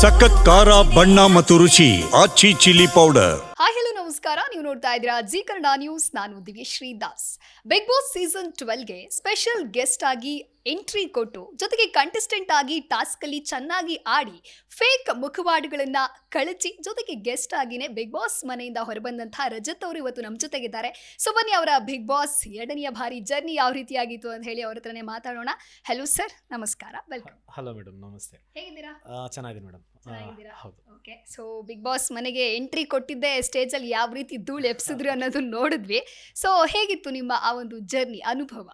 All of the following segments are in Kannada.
ಸಖತ್ ಖಾರ, ಬಣ್ಣ ಮತ್ತು ರುಚಿ, Aachi chilli powder. Hi, hello, ನಮಸ್ಕಾರ. ನೀವು ನೋಡ್ತಾ ಇದ್ದೀರಾ ಜಿ ಕನ್ನಡ ನ್ಯೂಸ್. ನಾನು Divyashree Das. Big boss season ಟ್ವೆಲ್ಗೆ special guest ಆಗಿ ಎಂಟ್ರಿ ಕೊಟ್ಟು ಜೊತೆಗೆ ಕಂಟೆಸ್ಟೆಂಟ್ ಆಗಿ ಟಾಸ್ಕ್ ಅಲ್ಲಿ ಚೆನ್ನಾಗಿ ಆಡಿ ಫೇಕ್ ಮುಖವಾಡುಗಳನ್ನು ಕಳಚಿ ಜೊತೆಗೆ ಗೆಸ್ಟ್ ಆಗಿನೇ ಬಿಗ್ ಬಾಸ್ ಮನೆಯಿಂದ ಹೊರಬಂದಂತಹ ರಜತ್ ಅವರು ಇವತ್ತು ನಮ್ಮ ಜೊತೆಗಿದ್ದಾರೆ. ಸೊ ಬನ್ನಿ ಅವರ ಬಿಗ್ ಬಾಸ್ ಎರಡನೆಯ ಬಾರಿ ಜರ್ನಿ ಯಾವ ರೀತಿಯಾಗಿತ್ತು ಅಂತ ಹೇಳಿ ಅವ್ರ ಹತ್ರನೇ ಮಾತಾಡೋಣ. ಹಲೋ ಸರ್ ನಮಸ್ಕಾರ. ವೆಲ್ಕಮ್ ಹಲೋ ಮೇಡಮ್ ನಮಸ್ತೆ. ಹೇಗಿದ್ದೀರಾ? ಚೆನ್ನಾಗಿದೆ ಮೇಡಮ್? ಹೌದು. ಓಕೆ ಸೊ ಬಿಗ್ ಬಾಸ್ ಮನೆಗೆ ಎಂಟ್ರಿ ಕೊಟ್ಟಿದ್ದೆ ಸ್ಟೇಜ್ ಅಲ್ಲಿ ಯಾವ ರೀತಿ ಧೂಳು ಎಪ್ಸಿದ್ರು ಅನ್ನೋದು ನೋಡಿದ್ವಿ. ಸೊ ಹೇಗಿತ್ತು ನಿಮ್ಮ ಆ ಒಂದು ಜರ್ನಿ ಅನುಭವ?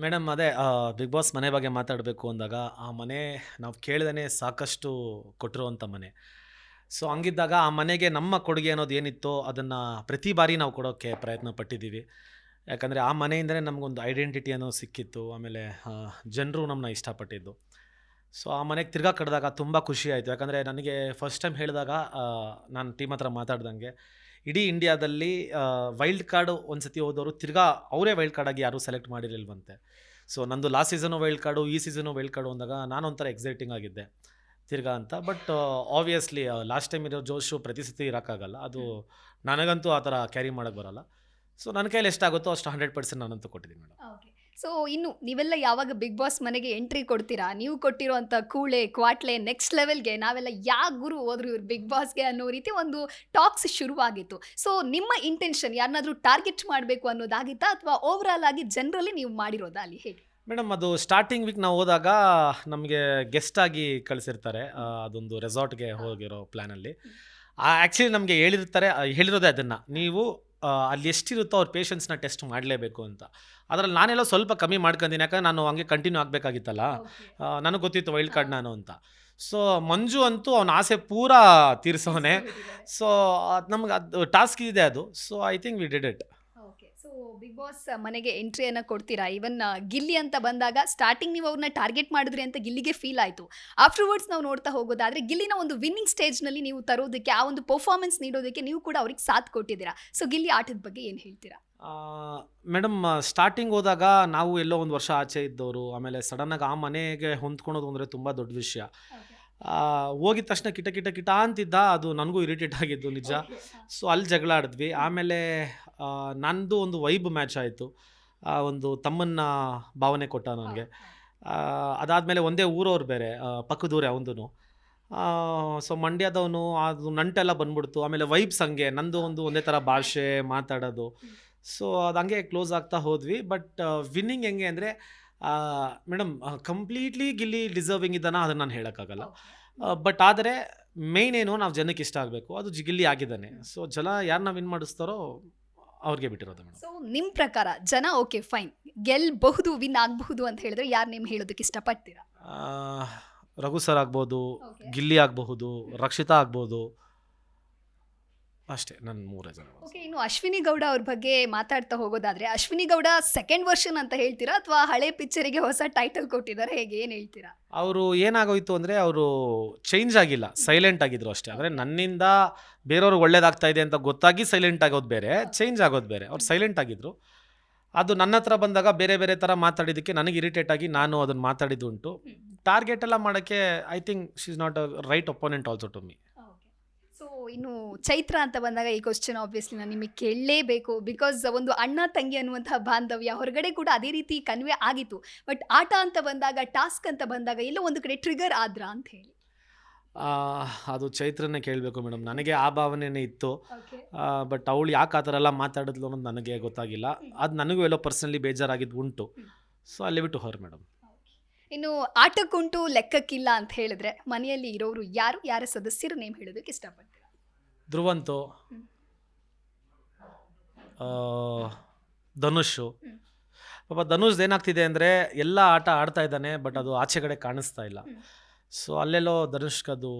ಮೇಡಮ್ ಅದೇ ಬಿಗ್ ಬಾಸ್ ಮನೆ ಬಗ್ಗೆ ಮಾತಾಡಬೇಕು ಅಂದಾಗ ಆ ಮನೆ ನಾವು ಕೇಳ್ದೇ ಸಾಕಷ್ಟು ಕೊಟ್ಟಿರುವಂಥ ಮನೆ. ಸೊ, ಹಂಗಿದ್ದಾಗ ಆ ಮನೆಗೆ ನಮ್ಮ ಕೊಡುಗೆ ಅನ್ನೋದು ಏನಿತ್ತೋ ಅದನ್ನು ಪ್ರತಿ ಬಾರಿ ನಾವು ಕೊಡೋಕ್ಕೆ ಪ್ರಯತ್ನ ಪಟ್ಟಿದ್ದೀವಿ. ಯಾಕಂದರೆ ಆ ಮನೆಯಿಂದಲೇ ನಮಗೊಂದು ಐಡೆಂಟಿಟಿ ಅನ್ನೋ ಸಿಕ್ಕಿತ್ತು, ಆಮೇಲೆ ಜನರು ನಮ್ಮನ್ನ ಇಷ್ಟಪಟ್ಟಿದ್ದು. ಸೊ, ಆ ಮನೆಗೆ ತಿರ್ಗಾ ಕಡ್ದಾಗ ತುಂಬ ಖುಷಿ ಆಯಿತು. ಯಾಕಂದರೆ ನನಗೆ ಫಸ್ಟ್ ಟೈಮ್ ಹೇಳಿದಾಗ ನಾನು ಟೀಮ್ ಹತ್ರ ಮಾತಾಡ್ದಂಗೆ ಇಡೀ ಇಂಡಿಯಾದಲ್ಲಿ ವೈಲ್ಡ್ ಕಾರ್ಡ್ ಒಂದು ಸತಿ ಹೋದವರು ತಿರ್ಗಾ ಅವರೇ ವೈಲ್ಡ್ ಕಾರ್ಡಾಗಿ ಯಾರೂ ಸೆಲೆಕ್ಟ್ ಮಾಡಿರಲಿಲ್ವಂತೆ. ಸೊ ನಂದು ಲಾಸ್ಟ್ ಸೀಸನು ವೈಲ್ಡ್ ಕಾರ್ಡು ಈ ಸೀಸನು ವೈಲ್ಡ್ ಕಾರ್ಡು ಅಂದಾಗ ನಾನೊಂಥರ ಎಕ್ಸೈಟಿಂಗ್ ಆಗಿದ್ದೆ ತಿರ್ಗಾ ಅಂತ. ಬಟ್ ಆಬ್ವಿಯಸ್ಲಿ ಲಾಸ್ಟ್ ಟೈಮ್ ಇರೋ ಜೋಶು ಪ್ರತಿ ಸತಿ ಇರೋಕ್ಕಾಗಲ್ಲ ಅದು ನನಗಂತೂ ಆ ಥರ ಕ್ಯಾರಿ ಮಾಡೋಕ್ಕೆ ಬರಲ್ಲ. ಸೊ ನನ್ನ ಕೈಲಿ ಎಷ್ಟಾಗುತ್ತೋ ಅಷ್ಟು ಹಂಡ್ರೆಡ್ ಪರ್ಸೆಂಟ್ ನಾನಂತೂ ಕೊಟ್ಟಿದ್ದೀನಿ ಮೇಡಮ್ ಸೊ ಇನ್ನು ನೀವೆಲ್ಲ ಯಾವಾಗ ಬಿಗ್ ಬಾಸ್ ಮನೆಗೆ ಎಂಟ್ರಿ ಕೊಡ್ತೀರಾ? ನೀವು ಕೊಟ್ಟಿರುವಂಥ ಕೂಳೆ ಕ್ವಾಟ್ಲೆ ನೆಕ್ಸ್ಟ್ ಲೆವೆಲ್ಗೆ ನಾವೆಲ್ಲ ಯಾ ಗುರು ಹೋದ್ರು ಇವ್ರು ಬಿಗ್ ಬಾಸ್ಗೆ ಅನ್ನೋ ರೀತಿ ಒಂದು ಟಾಕ್ಸ್ ಶುರುವಾಗಿತ್ತು. ಸೊ ನಿಮ್ಮ ಇಂಟೆನ್ಷನ್ ಯಾರನ್ನಾದ್ರೂ ಟಾರ್ಗೆಟ್ ಮಾಡಬೇಕು ಅನ್ನೋದಾಗಿತ್ತಾ ಅಥವಾ ಓವರ್ ಆಲ್ ಆಗಿ ಜನರಲ್ಲಿ ನೀವು ಮಾಡಿರೋದಾ ಅಲ್ಲಿ? ಹೇಗೆ ಮೇಡಮ್ ಅದು ಸ್ಟಾರ್ಟಿಂಗ್ ವೀಕ್ ನಾವು ಹೋದಾಗ ನಮಗೆ ಗೆಸ್ಟ್ ಆಗಿ ಕಳಿಸಿರ್ತಾರೆ. ಅದೊಂದು ರೆಸಾರ್ಟ್ಗೆ ಹೋಗಿರೋ ಪ್ಲ್ಯಾನಲ್ಲಿ ಆ್ಯಕ್ಚುಲಿ ನಮಗೆ ಹೇಳಿರ್ತಾರೆ ಹೇಳಿರೋದೇ ಅದನ್ನು. ನೀವು ಅಲ್ಲಿ ಎಷ್ಟಿರುತ್ತೋ ಅವ್ರ ಪೇಷನ್ಸ್ನ ಟೆಸ್ಟ್ ಮಾಡಲೇಬೇಕು ಅಂತ. ಅದರಲ್ಲಿ ನಾನೆಲ್ಲ ಸ್ವಲ್ಪ ಕಮ್ಮಿ ಮಾಡ್ಕೊಂಡಿನಿ ಯಾಕಂದ್ರೆ ನಾನು ಹಂಗೆ ಕಂಟಿನ್ಯೂ ಆಗಬೇಕಾಗಿತ್ತಲ್ಲ. ನನಗೆ ಗೊತ್ತಿತ್ತು ವೈಲ್ಡ್ ಕಾರ್ಡ್ ನಾನು ಅಂತ. ಸೊ ಮಂಜು ಅಂತೂ ಅವನ ಆಸೆ ಪೂರಾ ತೀರಿಸೋನೆ. ಸೊ ನಮ್ಗೆ ಅದು ಟಾಸ್ಕ್ ಇದೆ ಅದು. So I think we did it okay so big boss ಮನೆಗೆ ಎಂಟ್ರಿಯನ್ನು ಕೊಡ್ತೀರಾ? ಇವನ್ ಗಿಲ್ಲಿ ಅಂತ ಬಂದಾಗ ಸ್ಟಾರ್ಟಿಂಗ್ ನೀವು ಅವ್ರನ್ನ ಟಾರ್ಗೆಟ್ ಮಾಡಿದ್ರಿ ಅಂತ ಗಿಲ್ಲಿಗೆ ಫೀಲ್ ಆಯಿತು. ಆಫ್ಟರ್ವರ್ಡ್ಸ್ ನಾವು ನೋಡ್ತಾ ಹೋಗೋದಾದ್ರೆ ಗಿಲ್ಲಿನ ಒಂದು ವಿನ್ನಿಂಗ್ ಸ್ಟೇಜ್ನಲ್ಲಿ ನೀವು ತರೋದಕ್ಕೆ ಆ ಒಂದು ಪರ್ಫಾರ್ಮೆನ್ಸ್ ನೀಡೋದಕ್ಕೆ ನೀವು ಕೂಡ ಅವ್ರಿಗೆ ಸಾಥ್ ಕೊಟ್ಟಿದ್ದೀರಾ? ಸೊ ಗಿಲ್ಲಿ ಆಟದ ಬಗ್ಗೆ ಏನು ಹೇಳ್ತೀರಾ? ಮೇಡಮ್ ಸ್ಟಾರ್ಟಿಂಗ್ ಹೋದಾಗ ನಾವು ಎಲ್ಲೋ ಒಂದು ವರ್ಷ ಆಚೆ ಇದ್ದವರು ಆಮೇಲೆ ಸಡನ್ನಾಗಿ ಆ ಮನೆಗೆ ಹೊಂದ್ಕೊಳೋದು ಅಂದರೆ ತುಂಬ ದೊಡ್ಡ ವಿಷಯ. ಹೋಗಿದ ತಕ್ಷಣ ಕಿಟ ಕಿಟ ಕಿಟ ಅಂತಿದ್ದ ಅದು ನನಗೂ ಇರಿಟೇಟ್ ಆಗಿದ್ದು ನಿಜ. ಸೊ ಅಲ್ಲಿ ಜಗಳ ಆಡಿದ್ವಿ. ಆಮೇಲೆ ನನ್ನದು ನಂದು ಒಂದು ವೈಬ್ ಮ್ಯಾಚ್ ಆಯಿತು. ಒಂದು ತಮ್ಮನ್ನ ಭಾವನೆ ಕೊಟ್ಟ ನನಗೆ. ಅದಾದಮೇಲೆ ಒಂದೇ ಊರವ್ರು ಬೇರೆ ಪಕ್ಕದೂರೆ ಅವನು ಸೊ ಮಂಡ್ಯದವನು ಅದು ನಂಟೆಲ್ಲ ಬಂದ್ಬಿಡ್ತು. ಆಮೇಲೆ ವೈಬ್ಸ್ ಹಂಗೆ ನಂದು ಒಂದು ಒಂದೇ ಥರ ಭಾಷೆ ಮಾತಾಡೋದು. ಸೊ ಅದು ಹಂಗೆ ಕ್ಲೋಸ್ ಆಗ್ತಾ ಹೋದ್ವಿ. ಬಟ್ ವಿನ್ನಿಂಗ್ ಹೆಂಗೆ ಅಂದರೆ ಮೇಡಮ್ ಕಂಪ್ಲೀಟ್ಲಿ ಗಿಲ್ಲಿ ಡಿಸರ್ವಿಂಗ್ ಇದ್ದಾನ ಅದನ್ನು ನಾನು ಹೇಳೋಕ್ಕಾಗಲ್ಲ. ಬಟ್ ಆದರೆ ಮೇಯ್ನ್ ಏನು ನಾವು ಜನಕ್ಕೆ ಇಷ್ಟ ಆಗಬೇಕು. ಅದು ಜಿಗಿಲ್ಲಿ ಆಗಿದ್ದಾನೆ. ಸೊ ಜನ ಯಾರನ್ನ ವಿನ್ ಮಾಡಿಸ್ತಾರೋ ಅವ್ರಿಗೆ ಬಿಟ್ಟಿರೋದು ಮೇಡಮ್. ಸೊ ನಿಮ್ಮ ಪ್ರಕಾರ ಜನ ಓಕೆ ಫೈನ್ ಗೆಲ್ಬಹುದು ವಿನ್ ಆಗಬಹುದು ಅಂತ ಹೇಳಿದ್ರೆ ಯಾರು ನಿಮ್ಮ ಹೇಳೋದಕ್ಕೆ ಇಷ್ಟಪಡ್ತೀರಾ? ರಘು ಸರ್ ಆಗ್ಬೋದು ಗಿಲ್ಲಿ ಆಗಬಹುದು ರಕ್ಷಿತಾ ಆಗ್ಬೋದು ಅಷ್ಟೇ ನನ್ನ ಮೂರೇ ಜನ ಓಕೆ ಇನ್ನು ಅಶ್ವಿನಿ ಗೌಡ ಅವ್ರ ಬಗ್ಗೆ ಮಾತಾಡ್ತಾ ಹೋಗೋದಾದ್ರೆ ಅಶ್ವಿನಿ ಗೌಡ ಸೆಕೆಂಡ್ ವರ್ಷನ್ ಅಂತ ಹೇಳ್ತೀರಾ ಅಥವಾ ಹಳೆ ಪಿಕ್ಚರಿಗೆ ಹೊಸ ಟೈಟಲ್ ಕೊಟ್ಟಿದ್ದಾರೆ ಹೇಗೆ ಏನು ಹೇಳ್ತೀರಾ? ಅವರು ಏನಾಗೋಯ್ತು ಅಂದರೆ ಅವರು ಚೇಂಜ್ ಆಗಿಲ್ಲ ಸೈಲೆಂಟ್ ಆಗಿದ್ರು ಅಷ್ಟೇ. ಅಂದರೆ ನನ್ನಿಂದ ಬೇರೆಯವ್ರಿಗೆ ಒಳ್ಳೇದಾಗ್ತಾ ಇದೆ ಅಂತ ಗೊತ್ತಾಗಿ ಸೈಲೆಂಟ್ ಆಗೋದು ಬೇರೆ ಚೇಂಜ್ ಆಗೋದು ಬೇರೆ. ಅವ್ರು ಸೈಲೆಂಟ್ ಆಗಿದ್ರು. ಅದು ನನ್ನ ಹತ್ರ ಬಂದಾಗ ಬೇರೆ ಬೇರೆ ಥರ ಮಾತಾಡಿದ್ದಕ್ಕೆ ನನಗೆ ಇರಿಟೇಟ್ ಆಗಿ ನಾನು ಅದನ್ನು ಮಾತಾಡಿದ್ದು ಉಂಟು. ಟಾರ್ಗೆಟ್ ಎಲ್ಲ ಮಾಡೋಕ್ಕೆ I think she is not a right opponent also to me so ಇನ್ನು ಚೈತ್ರ ಅಂತ ಬಂದಾಗ ಈ ಕ್ವಶನ್ ಆಬ್ವಿಯಸ್ಲಿ ನಾನು ನಿಮಗೆ ಕೇಳಲೇಬೇಕು. ಬಿಕಾಸ್ ಒಂದು ಅಣ್ಣ ತಂಗಿ ಅನ್ನುವಂತಹ ಬಾಂಧವ್ಯ ಹೊರಗಡೆ ಕೂಡ ಅದೇ ರೀತಿ ಕನ್ವೆ ಆಗಿತ್ತು. ಬಟ್ ಆಟ ಅಂತ ಬಂದಾಗ ಟಾಸ್ಕ್ ಅಂತ ಬಂದಾಗ ಎಲ್ಲೋ ಒಂದು ಕಡೆ ಟ್ರಿಗರ್ ಆದ್ರ ಅಂತ ಹೇಳಿ. ಅದು ಚೈತ್ರನೇ ಕೇಳಬೇಕು ಮೇಡಮ್ ನನಗೆ ಆ ಭಾವನೆನೇ ಇತ್ತು. ಬಟ್ ಅವಳು ಯಾಕೆ ಆ ಥರ ಎಲ್ಲ ಮಾತಾಡಿದ್ಲು ಅನ್ನೋದು ನನಗೆ ಗೊತ್ತಾಗಿಲ್ಲ. ಅದು ನನಗೂ ಎಲ್ಲೋ ಪರ್ಸನಲಿ ಬೇಜಾರಾಗಿದ್ದು ಉಂಟು. ಸೊ ಅಲ್ಲಿ ಬಿಟ್ಟು ಹೊರ ಮೇಡಮ್ ಇನ್ನು ಆಟಕ್ಕುಂಟು ಲೆಕ್ಕಕ್ಕಿಲ್ಲ ಅಂತ ಹೇಳಿದ್ರೆ ಮನೆಯಲ್ಲಿ ಇರೋರು ಯಾರು? ಯಾರ ಸದಸ್ಯರು ನೇಮ್ ಹೇಳೋದಕ್ಕೆ ಇಷ್ಟಪಡ್ತೀರಾ? ಧ್ರುವಂತು ಧನುಷು. ಪಾಪ ಧನುಷ್ ಏನಾಗ್ತಿದೆ ಅಂದರೆ ಎಲ್ಲ ಆಟ ಆಡ್ತಾ ಇದ್ದಾನೆ ಬಟ್ ಅದು ಆಚೆ ಕಡೆ ಕಾಣಿಸ್ತಾ ಇಲ್ಲ. ಸೊ ಅಲ್ಲೆಲ್ಲೋ ಧನುಷ್ಗೆ ಅದು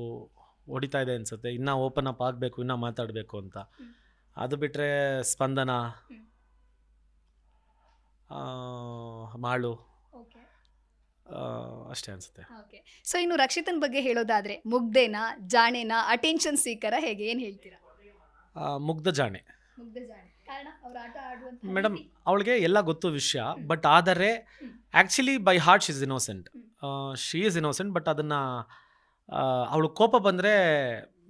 ಹೊಡಿತಾ ಇದೆ ಅನ್ಸುತ್ತೆ. ಇನ್ನೂ ಓಪನ್ ಅಪ್ ಆಗಬೇಕು ಇನ್ನೂ ಮಾತಾಡಬೇಕು ಅಂತ. ಅದು ಬಿಟ್ಟರೆ ಸ್ಪಂದನ ಮಾಳು. ಅಷ್ಟೇ ಅನ್ಸುತ್ತೆ. ಓಕೆ. ಸೊ ಇನ್ನು ರಕ್ಷಿತನ್ ಬಗ್ಗೆ ಹೇಳೋದಾದ್ರೆ ಮುಗ್ಧೇನಾ ಜಾಣೇನಾ ಅಟೆನ್ಷನ್ ಸೀಕರ ಹೇಗೆ? ಏನ್ ಹೇಳ್ತೀರಾ? ಮುಗ್ಧ ಜಾಣೆ. ಮುಗ್ಧ ಜಾಣೆ. ಕಾರಣ ಅವ್ರ ಆಟ ಆಡುವಂತ ಮೇಡಮ್ ಅವಳಿಗೆ ಎಲ್ಲ ಗೊತ್ತು ವಿಷಯ ಬಟ್ ಆದರೆ. Actually by heart she is innocent. She is innocent but ಅದನ್ನು ಅವಳು ಕೋಪ ಬಂದರೆ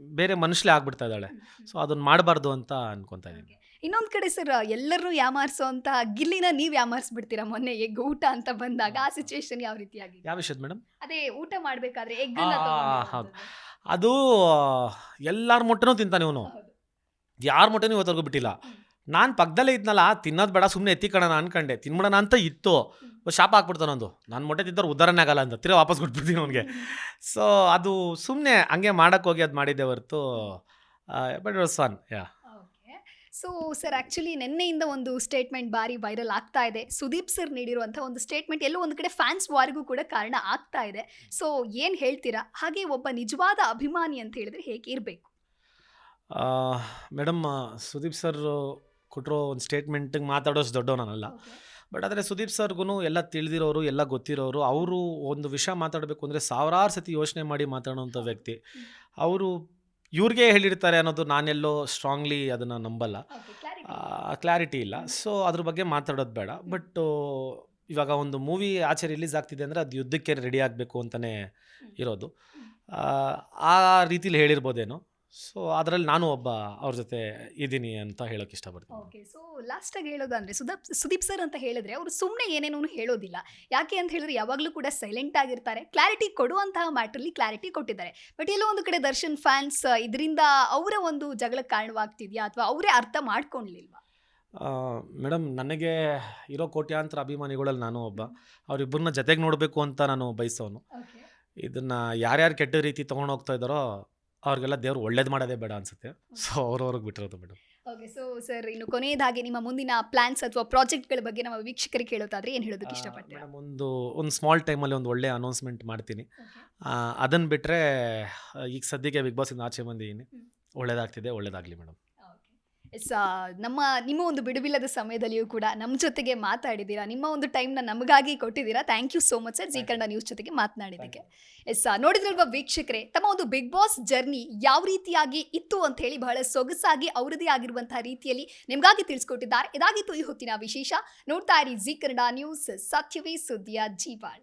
ಬೇರೆ ಮನುಷ್ಯಲೇ ಆಗ್ಬಿಡ್ತಾ ಇದ್ದಾಳೆ. ಸೊ ಅದನ್ನು ಮಾಡಬಾರ್ದು ಅಂತ ಅನ್ಕೊತಾ ಇದ್ದೀನಿ. ಇನ್ನೊಂದ್ ಕಡೆ ಸರ್ ಎಲ್ಲರೂ ಯಾಮಾರಿಸೋ ಅಂತ ಗಿಲ್ಲಿನ ನೀವು ಯಾಮಾರಿಸ್ಬಿಡ್ತೀರಾ ಮೊನ್ನೆ ಎಗ್ ಊಟ ಅಂತ ಬಂದಾಗ? ಆ ಸಿಚುವೇಶನ್ ಯಾವ ರೀತಿಯಾಗಿ ಯಾವ ವಿಷಯದ ಮೇಡಮ್ ಅದೇ ಊಟ ಮಾಡಬೇಕಾದ್ರೆ ಎಗ್. ಅದು ಎಲ್ಲರ ಮೊಟ್ಟೆನೂ ತಿಂತಾನೆ ಇವನು. ಯಾರ ಮೊಟ್ಟೆನೂ ಇವತ್ತರೆಗೂ ಬಿಟ್ಟಿಲ್ಲ. ನಾನು ಪಕ್ಕದಲ್ಲೇ ಇದ್ನಲ್ಲ ತಿನ್ನೋದು ಬೇಡ ಸುಮ್ಮನೆ ಎತ್ತಿಕೊಳ್ಳೋಣ ಅನ್ಕಂಡೆ. ತಿನ್ಬಿಡೋಣ ಅಂತ ಇತ್ತು. ಶಾಪ ಹಾಕ್ಬಿಡ್ತಾನೆ ಒಂದು ನಾನು ಮೊಟ್ಟೆ ತಿಂದವ್ರು ಉದಾಹರಣೆ ಆಗಲ್ಲ ಅಂತ. ತಿರ ವಾಪಸ್ ಕೊಟ್ಬಿಡ್ತೀನಿ ಅವನಿಗೆ. ಸೊ ಅದು ಸುಮ್ಮನೆ ಹಂಗೆ ಮಾಡೋಕ್ಕೋಗಿ ಅದು ಮಾಡಿದ್ದೆ ಹೊರತು. But it was fun yeah so sir actually ನಿನ್ನೆಯಿಂದ ಒಂದು ಸ್ಟೇಟ್ಮೆಂಟ್ ಬಾರಿ ವೈರಲ್ ಆಗ್ತಾ ಇದೆ. ಸುದೀಪ್ ಸರ್ ನೀಡಿರುವಂಥ ಒಂದು ಸ್ಟೇಟ್ಮೆಂಟ್ ಎಲ್ಲೋ ಒಂದು ಕಡೆ ಫ್ಯಾನ್ಸ್ ವಾರಿಗೂ ಕೂಡ ಕಾರಣ ಆಗ್ತಾ ಇದೆ. ಸೊ ಏನು ಹೇಳ್ತೀರಾ? ಹಾಗೆ ಒಬ್ಬ ನಿಜವಾದ ಅಭಿಮಾನಿ ಅಂತ ಹೇಳಿದ್ರೆ ಹೇಗೆ ಇರಬೇಕು? ಮೇಡಮ್ ಸುದೀಪ್ ಸರ್ ಕೊಟ್ಟಿರೋ ಒಂದು ಸ್ಟೇಟ್ಮೆಂಟಿಗೆ ಮಾತಾಡೋಷ್ಟು ದೊಡ್ಡವನಲ್ಲ ಬಟ್ ಆದರೆ ಸುದೀಪ್ ಸರ್ಗೂ ಎಲ್ಲ ತಿಳಿದಿರೋರು ಎಲ್ಲ ಗೊತ್ತಿರೋರು ಅವರು ಒಂದು ವಿಷಯ ಮಾತಾಡಬೇಕು ಅಂದರೆ ಸಾವಿರಾರು ಸತಿ ಯೋಚನೆ ಮಾಡಿ ಮಾತಾಡೋವಂಥ ವ್ಯಕ್ತಿ. ಅವರು ಇವ್ರಿಗೆ ಹೇಳಿರ್ತಾರೆ ಅನ್ನೋದು ನಾನೆಲ್ಲೋ ಸ್ಟ್ರಾಂಗ್ಲಿ ಅದನ್ನು ನಂಬಲ್ಲ. ಕ್ಲಾರಿಟಿ ಇಲ್ಲ. ಸೊ ಅದ್ರ ಬಗ್ಗೆ ಮಾತಾಡೋದು ಬೇಡ. ಬಟ್ ಇವಾಗ ಒಂದು ಮೂವಿ ಆಚೆ ರಿಲೀಸ್ ಆಗ್ತಿದೆ ಅಂದರೆ ಅದು ಯುದ್ಧಕ್ಕೆ ರೆಡಿ ಆಗಬೇಕು ಅಂತಲೇ ಇರೋದು. ಆ, ಆ ರೀತಿಲಿ ಹೇಳಿರ್ಬೋದೇನೋ? ಸೊ ಅದರಲ್ಲಿ ನಾನು ಒಬ್ಬ ಅವ್ರ ಜೊತೆ ಇದ್ದೀನಿ ಅಂತ ಹೇಳೋಕೆ ಇಷ್ಟಪಡ್ತೀನಿ. ಓಕೆ ಸೊ ಲಾಸ್ಟಾಗಿ ಹೇಳೋದಂದ್ರೆ ಸುದೀಪ್ ಸುದೀಪ್ ಸರ್ ಅಂತ ಹೇಳಿದ್ರೆ ಅವರು ಸುಮ್ಮನೆ ಏನೇನೂ ಹೇಳೋದಿಲ್ಲ. ಯಾಕೆ ಅಂತ ಹೇಳಿದ್ರೆ ಯಾವಾಗಲೂ ಕೂಡ ಸೈಲೆಂಟ್ ಆಗಿರ್ತಾರೆ. ಕ್ಲಾರಿಟಿ ಕೊಡುವಂತಹ ಮ್ಯಾಟ್ರಲ್ಲಿ ಕ್ಲಾರಿಟಿ ಕೊಟ್ಟಿದ್ದಾರೆ. ಬಟ್ ಎಲ್ಲೋ ಒಂದು ಕಡೆ ದರ್ಶನ್ ಫ್ಯಾನ್ಸ್ ಇದರಿಂದ ಅವರ ಒಂದು ಜಗಳಕ್ಕೆ ಕಾರಣವಾಗ್ತಿದೆಯಾ ಅಥವಾ ಅವರೇ ಅರ್ಥ ಮಾಡ್ಕೊಳ್ಲಿಲ್ವಾ? ಮೇಡಮ್ ನನಗೆ ಇರೋ ಕೋಟ್ಯಾಂತರ ಅಭಿಮಾನಿಗಳಲ್ಲಿ ನಾನು ಒಬ್ಬ. ಅವರಿಬ್ಬರನ್ನ ಜೊತೆಗೆ ನೋಡಬೇಕು ಅಂತ ನಾನು ಬಯಸೋನು. ಇದನ್ನು ಯಾರ್ಯಾರು ಕೆಟ್ಟ ರೀತಿ ತೊಗೊಂಡೋಗ್ತಾ ಇದ್ದಾರೋ ಅವ್ರಿಗೆಲ್ಲ ದೇವ್ರು ಒಳ್ಳೇದು ಮಾಡೋದೇ ಬೇಡ ಅನ್ಸುತ್ತೆ. ಸೊ ಅವ್ರವ್ರಿಗೆ ಬಿಟ್ಟಿರೋದು ಮೇಡಮ್ ಓಕೆ ಸೊ ಸರ್ ಇನ್ನು ಕೊನೆಯದಾಗಿ ನಿಮ್ಮ ಮುಂದಿನ ಪ್ಲಾನ್ಸ್ ಅಥವಾ ಪ್ರಾಜೆಕ್ಟ್ಗಳ ಬಗ್ಗೆ ನಮ್ಮ ವೀಕ್ಷಕರಿಗೆ ಕೇಳೋದಾದ್ರೆ ಏನು ಹೇಳೋದಕ್ಕೆ ಇಷ್ಟಪಡ್ತೀನಿ ಮೇಡಮ್ ಒಂದು ಒಂದು ಸ್ಮಾಲ್ ಟೈಮಲ್ಲಿ ಒಂದು ಒಳ್ಳೆ ಅನೌನ್ಸ್ಮೆಂಟ್ ಮಾಡ್ತೀನಿ. ಅದನ್ನು ಬಿಟ್ಟರೆ ಈಗ ಸದ್ಯಕ್ಕೆ ಬಿಗ್ ಬಾಸಿಂದ ಆಚೆ ಬಂದಿದ್ದೀನಿ. ಒಳ್ಳೇದಾಗ್ತಿದೆ ಒಳ್ಳೇದಾಗಲಿ ಮೇಡಮ್. ಎಸ್ ನಮ್ಮ ನಿಮ್ಮ ಒಂದು ಬಿಡುವಿಲ್ಲದ ಸಮಯದಲ್ಲಿಯೂ ಕೂಡ ನಮ್ಮ ಜೊತೆಗೆ ಮಾತಾಡಿದ್ದೀರಾ ನಿಮ್ಮ ಒಂದು ಟೈಮ್ನ ನಮಗಾಗಿ ಕೊಟ್ಟಿದ್ದೀರಾ thank you so much sir Zee Kannada news ಜೊತೆಗೆ ಮಾತನಾಡಿದ್ದಕ್ಕೆ. ಎಸ್ ನೋಡಿದ್ರಲ್ವ ವೀಕ್ಷಕರೇ ತಮ್ಮ ಒಂದು ಬಿಗ್ ಬಾಸ್ ಜರ್ನಿ ಯಾವ ರೀತಿಯಾಗಿ ಇತ್ತು ಅಂತ ಹೇಳಿ ಬಹಳ ಸೊಗಸಾಗಿ ಅವರದೇ ಆಗಿರುವಂತಹ ರೀತಿಯಲ್ಲಿ ನಿಮಗಾಗಿ ತಿಳಿಸ್ಕೊಟ್ಟಿದ್ದಾರೆ. ಇದಾಗಿತ್ತು ಈ ಹೊತ್ತಿನ ವಿಶೇಷ. ನೋಡ್ತಾ ಇರಿ ಜಿ ಕನ್ನಡ ನ್ಯೂಸ್ ಸತ್ಯವೇ ಸುದ್ದಿಯ ಜೀವಾಳ.